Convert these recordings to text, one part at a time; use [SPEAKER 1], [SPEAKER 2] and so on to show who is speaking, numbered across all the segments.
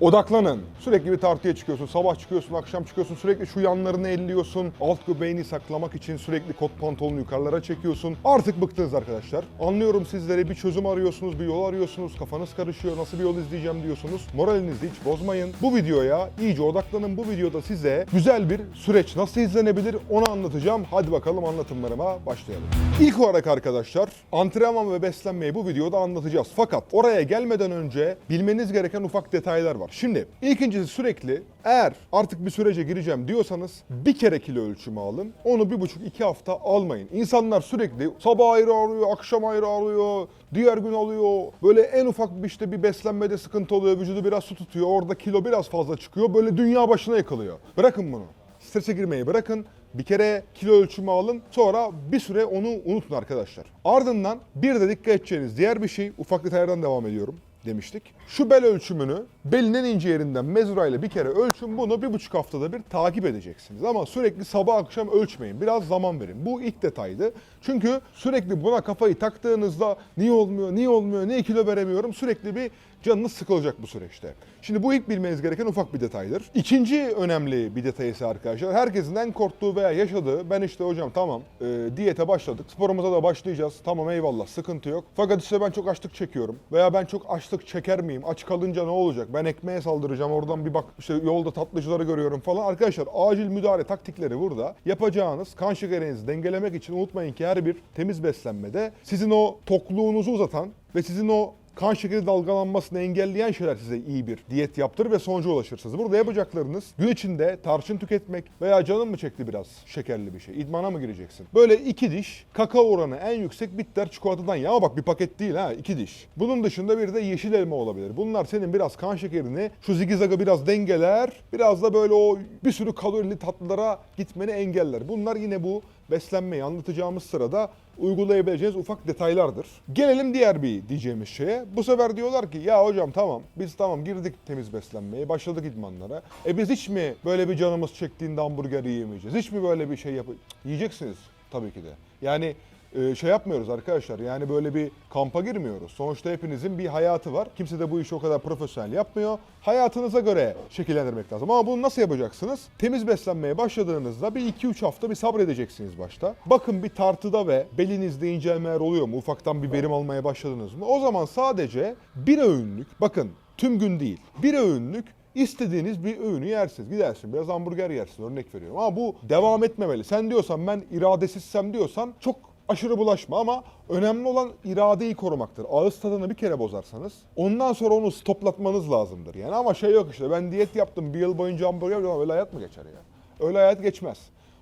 [SPEAKER 1] Odaklanın. Sürekli bir tartıya çıkıyorsun. Sabah çıkıyorsun, akşam çıkıyorsun. Sürekli şu yanlarını elliyorsun. Alt göbeğini saklamak için sürekli kot pantolonu yukarılara çekiyorsun. Artık bıktınız arkadaşlar. Anlıyorum sizleri bir çözüm arıyorsunuz, bir yol arıyorsunuz. Kafanız karışıyor. Nasıl bir yol izleyeceğim diyorsunuz. Moralinizi hiç bozmayın. Bu videoya iyice odaklanın. Bu videoda size güzel bir süreç nasıl izlenebilir onu anlatacağım. Hadi bakalım anlatımlarıma başlayalım. İlk olarak arkadaşlar antrenman ve beslenmeyi bu videoda anlatacağız. Fakat oraya gelmeden önce bilmeniz gereken ufak detaylar var. Şimdi ilkincisi sürekli eğer artık bir sürece gireceğim diyorsanız bir kere kilo ölçümü alın. Onu bir buçuk iki hafta almayın. İnsanlar sürekli sabah ayrı alıyor, akşam ayrı alıyor, diğer gün alıyor. Böyle en ufak bir işte bir beslenmede sıkıntı oluyor, vücudu biraz su tutuyor, orada kilo biraz fazla çıkıyor. Böyle dünya başına yakalıyor. Bırakın bunu. Strese girmeyi bırakın. Bir kere kilo ölçümü alın. Sonra bir süre onu unutun arkadaşlar. Ardından bir de dikkat edeceğiniz diğer bir şey. Ufak detaylardan devam ediyorum demiştik. Şu bel ölçümünü belin en ince yerinden mezurayla bir kere ölçün. Bunu bir buçuk haftada bir takip edeceksiniz. Ama sürekli sabah akşam ölçmeyin. Biraz zaman verin. Bu ilk detaydı. Çünkü sürekli buna kafayı taktığınızda niye olmuyor, niye olmuyor, niye kilo veremiyorum sürekli bir canınız sıkılacak bu süreçte. Şimdi bu ilk bilmeniz gereken ufak bir detaydır. İkinci önemli bir detay ise arkadaşlar herkesin en korktuğu veya yaşadığı ben işte hocam tamam e, diyete başladık sporumuza da başlayacağız tamam eyvallah sıkıntı yok. Fakat işte ben çok açlık çekiyorum veya ben çok açlık çeker miyim aç kalınca ne olacak ben ekmeğe saldıracağım oradan bir bak işte yolda tatlıcıları görüyorum falan. Arkadaşlar acil müdahale taktikleri burada yapacağınız kan şekerinizi dengelemek için unutmayın ki her bir temiz beslenmede sizin o tokluğunuzu uzatan ve sizin o kan şekeri dalgalanmasını engelleyen şeyler size iyi bir diyet yaptırır ve sonuca ulaşırsınız. Burada yapacaklarınız gün içinde tarçın tüketmek veya canın mı çekti biraz şekerli bir şey, idmana mı gireceksin? Böyle iki diş kakao oranı en yüksek bitter çikolatadan ya ama bak bir paket değil ha iki diş. Bunun dışında bir de yeşil elma olabilir. Bunlar senin biraz kan şekerini şu zigizagı biraz dengeler, biraz da böyle o bir sürü kalorili tatlılara gitmeni engeller. Bunlar yine bu beslenmeyi anlatacağımız sırada uygulayabileceğiniz ufak detaylardır. Gelelim diğer bir diyeceğimiz şeye. Bu sefer diyorlar ki ya hocam tamam biz tamam girdik temiz beslenmeye başladık idmanlara. E biz hiç mi böyle bir canımız çektiğinde hamburger yiyemeyeceğiz? Hiç mi böyle bir şey yap Yiyeceksiniz tabii ki de. Yani e, şey yapmıyoruz arkadaşlar yani böyle bir kampa girmiyoruz. Sonuçta hepinizin bir hayatı var. Kimse de bu işi o kadar profesyonel yapmıyor. Hayatınıza göre şekillendirmek lazım. Ama bunu nasıl yapacaksınız? Temiz beslenmeye başladığınızda bir 2-3 hafta bir sabredeceksiniz başta. Bakın bir tartıda ve belinizde incelmeler oluyor mu? Ufaktan bir verim almaya başladınız mı? O zaman sadece bir öğünlük, bakın tüm gün değil, bir öğünlük İstediğiniz bir öğünü yersiniz. Gidersin biraz hamburger yersin örnek veriyorum. Ama bu devam etmemeli. Sen diyorsan ben iradesizsem diyorsan çok aşırı bulaşma ama önemli olan iradeyi korumaktır. Ağız tadını bir kere bozarsanız ondan sonra onu stoplatmanız lazımdır. Yani ama şey yok işte ben diyet yaptım bir yıl boyunca hamburger yedim öyle hayat mı geçer ya? Öyle hayat geçmez.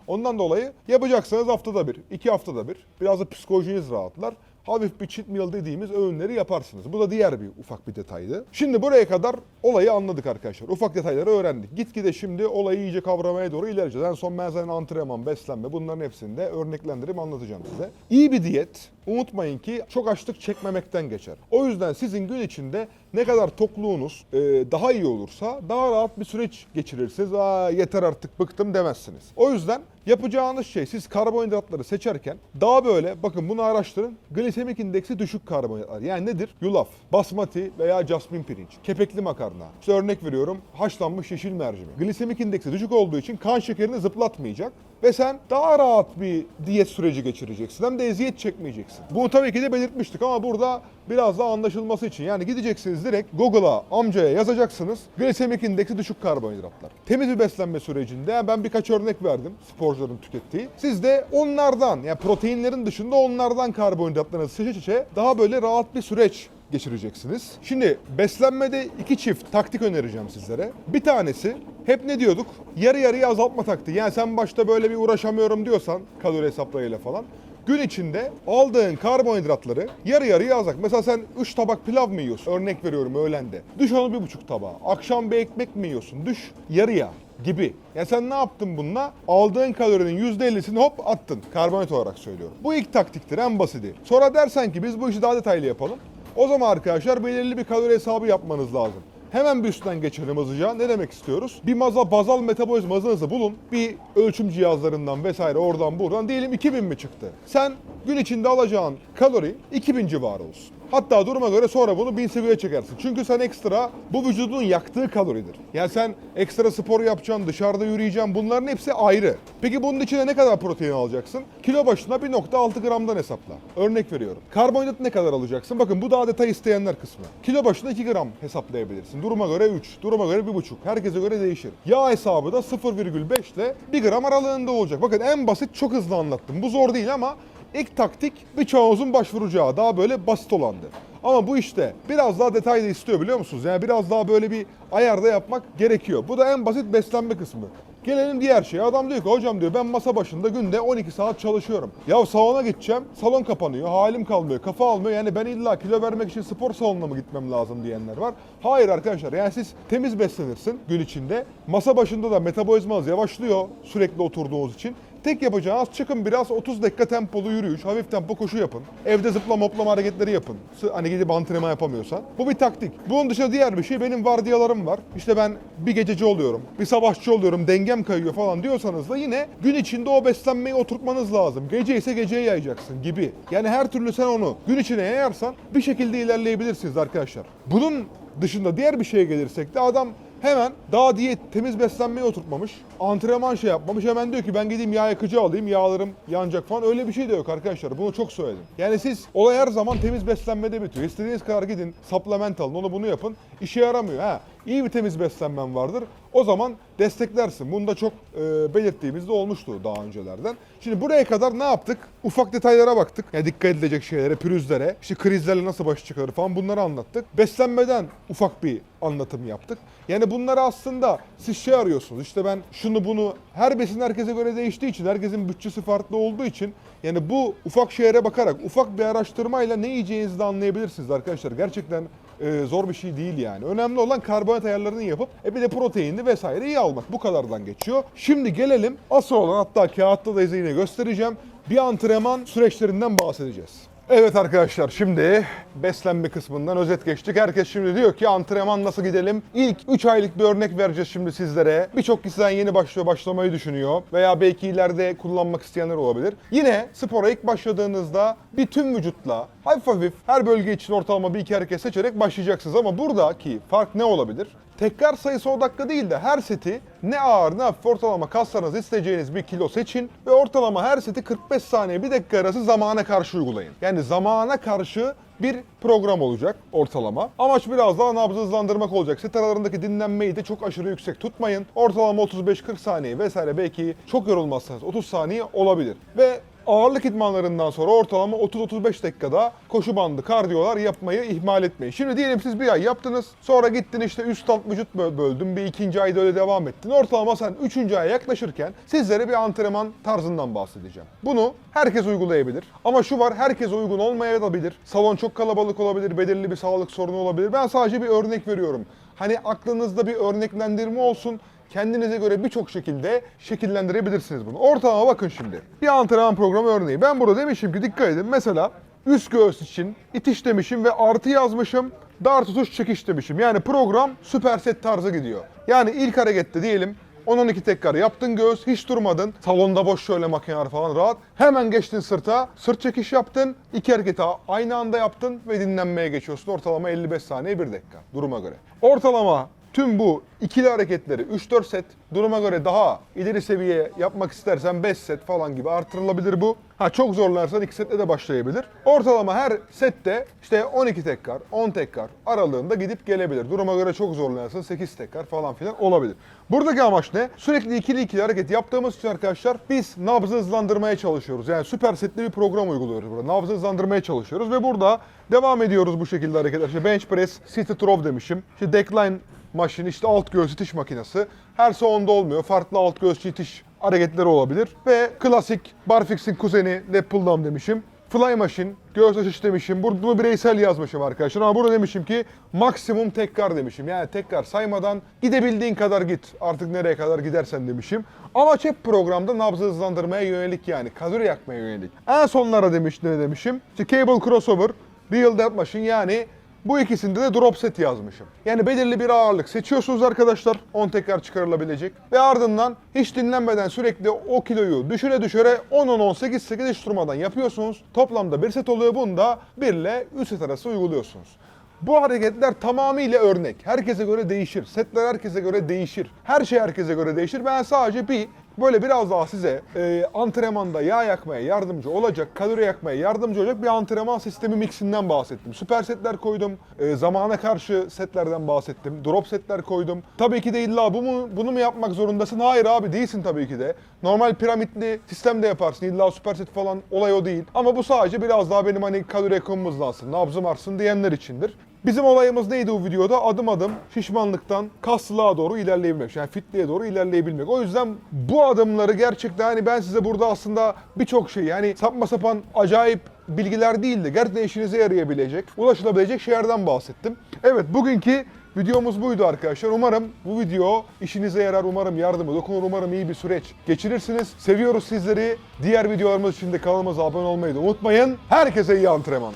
[SPEAKER 1] Ondan dolayı yapacaksanız haftada bir, iki haftada bir. Biraz da psikolojiniz rahatlar. Hafif bir cheat meal dediğimiz öğünleri yaparsınız. Bu da diğer bir ufak bir detaydı. Şimdi buraya kadar olayı anladık arkadaşlar. Ufak detayları öğrendik. Gitgide şimdi olayı iyice kavramaya doğru ilerleyeceğiz. En son ben zaten antrenman, beslenme bunların hepsini de örneklendirip anlatacağım size. İyi bir diyet unutmayın ki çok açlık çekmemekten geçer. O yüzden sizin gün içinde ne kadar tokluğunuz e, daha iyi olursa daha rahat bir süreç geçirirsiniz. Aa yeter artık bıktım demezsiniz. O yüzden yapacağınız şey siz karbonhidratları seçerken daha böyle bakın bunu araştırın. Glisemik indeksi düşük karbonhidratlar. Yani nedir? Yulaf, basmati veya jasmin pirinç, kepekli makarna. İşte örnek veriyorum haşlanmış yeşil mercimek. Glisemik indeksi düşük olduğu için kan şekerini zıplatmayacak ve sen daha rahat bir diyet süreci geçireceksin. Hem de eziyet çekmeyeceksin. Bunu tabii ki de belirtmiştik ama burada biraz daha anlaşılması için yani gideceksiniz direkt Google'a amcaya yazacaksınız. Glisemik indeksi düşük karbonhidratlar. Temiz bir beslenme sürecinde ben birkaç örnek verdim sporcuların tükettiği. Siz de onlardan yani proteinlerin dışında onlardan karbonhidratlarınızı seçe seçe daha böyle rahat bir süreç geçireceksiniz. Şimdi beslenmede iki çift taktik önereceğim sizlere. Bir tanesi hep ne diyorduk? Yarı yarıya azaltma taktiği. Yani sen başta böyle bir uğraşamıyorum diyorsan kalori hesaplarıyla falan gün içinde aldığın karbonhidratları yarı yarıya azalt. Mesela sen 3 tabak pilav mı yiyorsun? Örnek veriyorum öğlende. Düş onu bir buçuk tabağa. Akşam bir ekmek mi yiyorsun? Düş yarıya gibi. Yani sen ne yaptın bununla? Aldığın kalorinin %50'sini hop attın. Karbonhidrat olarak söylüyorum. Bu ilk taktiktir en basiti. Sonra dersen ki biz bu işi daha detaylı yapalım. O zaman arkadaşlar belirli bir kalori hesabı yapmanız lazım. Hemen bir üstten geçelim hızlıca. Ne demek istiyoruz? Bir maza bazal metabolizma hızınızı bulun. Bir ölçüm cihazlarından vesaire oradan buradan diyelim 2000 mi çıktı? Sen gün içinde alacağın kalori 2000 civarı olsun. Hatta duruma göre sonra bunu 1000 seviyeye çekersin. Çünkü sen ekstra bu vücudun yaktığı kaloridir. Yani sen ekstra spor yapacaksın, dışarıda yürüyeceksin bunların hepsi ayrı. Peki bunun içine ne kadar protein alacaksın? Kilo başına 1.6 gramdan hesapla. Örnek veriyorum. Karbonhidrat ne kadar alacaksın? Bakın bu daha detay isteyenler kısmı. Kilo başına 2 gram hesaplayabilirsin. Duruma göre 3, duruma göre 1.5. Herkese göre değişir. Yağ hesabı da 0,5 ile 1 gram aralığında olacak. Bakın en basit çok hızlı anlattım. Bu zor değil ama ilk taktik birçoğunuzun başvuracağı daha böyle basit olandı. Ama bu işte biraz daha detay da istiyor biliyor musunuz? Yani biraz daha böyle bir ayarda yapmak gerekiyor. Bu da en basit beslenme kısmı. Gelelim diğer şeye. Adam diyor ki hocam diyor ben masa başında günde 12 saat çalışıyorum. Ya salona gideceğim. Salon kapanıyor. Halim kalmıyor. Kafa almıyor. Yani ben illa kilo vermek için spor salonuna mı gitmem lazım diyenler var. Hayır arkadaşlar. Yani siz temiz beslenirsin gün içinde. Masa başında da metabolizmanız yavaşlıyor sürekli oturduğunuz için. Tek yapacağınız çıkın biraz 30 dakika tempolu yürüyüş, hafif tempo koşu yapın. Evde zıplama hoplama hareketleri yapın. Hani gidip antrenman yapamıyorsan. Bu bir taktik. Bunun dışında diğer bir şey benim vardiyalarım var. İşte ben bir gececi oluyorum, bir sabahçı oluyorum, dengem kayıyor falan diyorsanız da yine gün içinde o beslenmeyi oturtmanız lazım. Gece ise geceye yayacaksın gibi. Yani her türlü sen onu gün içine yayarsan bir şekilde ilerleyebilirsiniz arkadaşlar. Bunun dışında diğer bir şeye gelirsek de adam Hemen daha diyet, temiz beslenmeye oturtmamış. Antrenman şey yapmamış. Hemen diyor ki ben gideyim yağ yakıcı alayım, yağlarım yanacak falan. Öyle bir şey de yok arkadaşlar. Bunu çok söyledim. Yani siz olay her zaman temiz beslenmede bitiyor. İstediğiniz kadar gidin, supplement alın, onu bunu yapın. İşe yaramıyor. Ha, iyi bir temiz beslenmen vardır. O zaman desteklersin. Bunu da çok e, belirttiğimizde olmuştu daha öncelerden. Şimdi buraya kadar ne yaptık? Ufak detaylara baktık. Yani dikkat edilecek şeylere, pürüzlere, işte krizlerle nasıl baş çıkarır falan bunları anlattık. Beslenmeden ufak bir anlatım yaptık. Yani bunları aslında siz şey arıyorsunuz. İşte ben şunu bunu her besin herkese göre değiştiği için, herkesin bütçesi farklı olduğu için yani bu ufak şeylere bakarak, ufak bir araştırmayla ne yiyeceğinizi de anlayabilirsiniz arkadaşlar. Gerçekten e, zor bir şey değil yani. Önemli olan karbonhidrat ayarlarını yapıp e bir de proteinli vesaire iyi almak. Bu kadardan geçiyor. Şimdi gelelim asıl olan hatta kağıtta da yine göstereceğim. Bir antrenman süreçlerinden bahsedeceğiz. Evet arkadaşlar şimdi beslenme kısmından özet geçtik. Herkes şimdi diyor ki antrenman nasıl gidelim? İlk 3 aylık bir örnek vereceğiz şimdi sizlere. Birçok kişiden yeni başlıyor, başlamayı düşünüyor veya belki ileride kullanmak isteyenler olabilir. Yine spora ilk başladığınızda bir tüm vücutla hafif hafif her bölge için ortalama bir iki hareket seçerek başlayacaksınız ama buradaki fark ne olabilir? Tekrar sayısı o dakika değil de her seti ne ağır ne hafif ortalama kaslarınız isteyeceğiniz bir kilo seçin ve ortalama her seti 45 saniye bir dakika arası zamana karşı uygulayın. Yani zamana karşı bir program olacak ortalama. Amaç biraz daha nabzı hızlandırmak olacak. Set aralarındaki dinlenmeyi de çok aşırı yüksek tutmayın. Ortalama 35-40 saniye vesaire belki çok yorulmazsanız 30 saniye olabilir. Ve ağırlık idmanlarından sonra ortalama 30-35 dakikada koşu bandı, kardiyolar yapmayı ihmal etmeyin. Şimdi diyelim siz bir ay yaptınız. Sonra gittin işte üst alt vücut böl- böldün. Bir ikinci ayda öyle devam ettin. Ortalama sen üçüncü aya yaklaşırken sizlere bir antrenman tarzından bahsedeceğim. Bunu herkes uygulayabilir. Ama şu var herkes uygun olmayabilir. Salon çok kalabalık olabilir. Belirli bir sağlık sorunu olabilir. Ben sadece bir örnek veriyorum. Hani aklınızda bir örneklendirme olsun kendinize göre birçok şekilde şekillendirebilirsiniz bunu. Ortalama bakın şimdi. Bir antrenman programı örneği. Ben burada demişim ki dikkat edin. Mesela üst göğüs için itiş demişim ve artı yazmışım. Dar tutuş çekiş demişim. Yani program süperset tarzı gidiyor. Yani ilk harekette diyelim 10-12 tekrar yaptın göğüs, hiç durmadın. Salonda boş şöyle makineler falan rahat. Hemen geçtin sırta, sırt çekiş yaptın. iki hareketi aynı anda yaptın ve dinlenmeye geçiyorsun. Ortalama 55 saniye 1 dakika duruma göre. Ortalama Tüm bu ikili hareketleri 3-4 set duruma göre daha ileri seviye yapmak istersen 5 set falan gibi artırılabilir bu. Ha çok zorlarsan 2 setle de başlayabilir. Ortalama her sette işte 12 tekrar, 10 tekrar aralığında gidip gelebilir. Duruma göre çok zorlarsan 8 tekrar falan filan olabilir. Buradaki amaç ne? Sürekli ikili ikili hareket yaptığımız için arkadaşlar biz nabzı hızlandırmaya çalışıyoruz. Yani süper setli bir program uyguluyoruz burada. Nabzı hızlandırmaya çalışıyoruz ve burada devam ediyoruz bu şekilde hareketler. İşte bench press, sit row demişim. İşte decline maşin işte alt göğüs itiş makinesi. Her salonda olmuyor. Farklı alt göğüs itiş hareketleri olabilir. Ve klasik barfix'in kuzeni leg pull demişim. Fly machine, göğüs açış demişim. Burada bireysel yazmışım arkadaşlar. Ama burada demişim ki maksimum tekrar demişim. Yani tekrar saymadan gidebildiğin kadar git. Artık nereye kadar gidersen demişim. Amaç hep programda nabzı hızlandırmaya yönelik yani. Kalori yakmaya yönelik. En sonlara demiş ne demişim? İşte cable crossover, real death machine yani Bu ikisinde de drop set yazmışım. Yani belirli bir ağırlık seçiyorsunuz arkadaşlar. 10 tekrar çıkarılabilecek. Ve ardından hiç dinlenmeden sürekli o kiloyu düşüre düşüre 10-10-18 8 hiç durmadan yapıyorsunuz. Toplamda bir set oluyor. Bunu da 1 ile 3 set arası uyguluyorsunuz. Bu hareketler tamamıyla örnek. Herkese göre değişir. Setler herkese göre değişir. Her şey herkese göre değişir. Ben sadece bir böyle biraz daha size e, antrenmanda yağ yakmaya yardımcı olacak, kalori yakmaya yardımcı olacak bir antrenman sistemi mixinden bahsettim. Süper setler koydum. e, zamana karşı setlerden bahsettim. Drop setler koydum. Tabii ki de illa bu mu, bunu mu yapmak zorundasın? Hayır abi değilsin tabii ki de. Normal piramitli sistemde yaparsın. İlla süper set falan olay o değil. Ama bu sadece biraz daha benim hani kalori yakımım hızlansın, nabzım artsın diyenler içindir. Bizim olayımız neydi bu videoda? Adım adım şişmanlıktan kaslılığa doğru ilerleyebilmek. Yani fitliğe doğru ilerleyebilmek. O yüzden bu adımları gerçekten hani ben size burada aslında birçok şey yani sapma sapan acayip bilgiler değil de gerçekten işinize yarayabilecek, ulaşılabilecek şeylerden bahsettim. Evet bugünkü videomuz buydu arkadaşlar. Umarım bu video işinize yarar, umarım yardımı dokunur, umarım iyi bir süreç geçirirsiniz. Seviyoruz sizleri. Diğer videolarımız için de kanalımıza abone olmayı da unutmayın. Herkese iyi antrenman.